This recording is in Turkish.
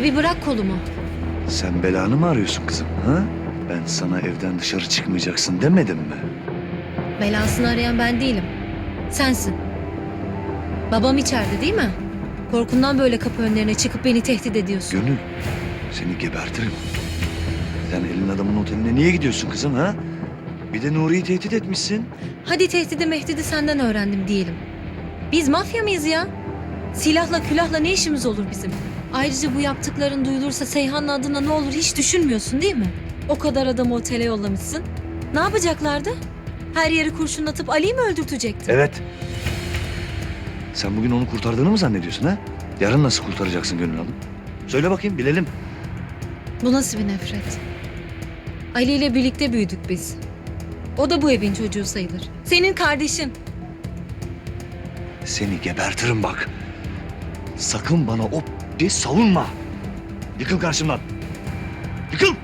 Abi bırak kolumu. Sen belanı mı arıyorsun kızım? Ha? Ben sana evden dışarı çıkmayacaksın demedim mi? Belasını arayan ben değilim. Sensin. Babam içeride değil mi? Korkundan böyle kapı önlerine çıkıp beni tehdit ediyorsun. Gönül, seni gebertirim. Sen elin adamın oteline niye gidiyorsun kızım ha? Bir de Nuri'yi tehdit etmişsin. Hadi tehdidi mehdidi senden öğrendim diyelim. Biz mafya mıyız ya? Silahla külahla ne işimiz olur bizim? Ayrıca bu yaptıkların duyulursa Seyhan'ın adına ne olur hiç düşünmüyorsun değil mi? O kadar adamı otele yollamışsın. Ne yapacaklardı? Her yeri kurşunlatıp Ali'yi mi öldürtecekti? Evet. Sen bugün onu kurtardığını mı zannediyorsun ha? Yarın nasıl kurtaracaksın Gönül Hanım? Söyle bakayım bilelim. Bu nasıl bir nefret? Ali ile birlikte büyüdük biz. O da bu evin çocuğu sayılır. Senin kardeşin. Seni gebertirim bak. Sakın bana o diye savunma. Yıkıl karşımdan. Yıkıl.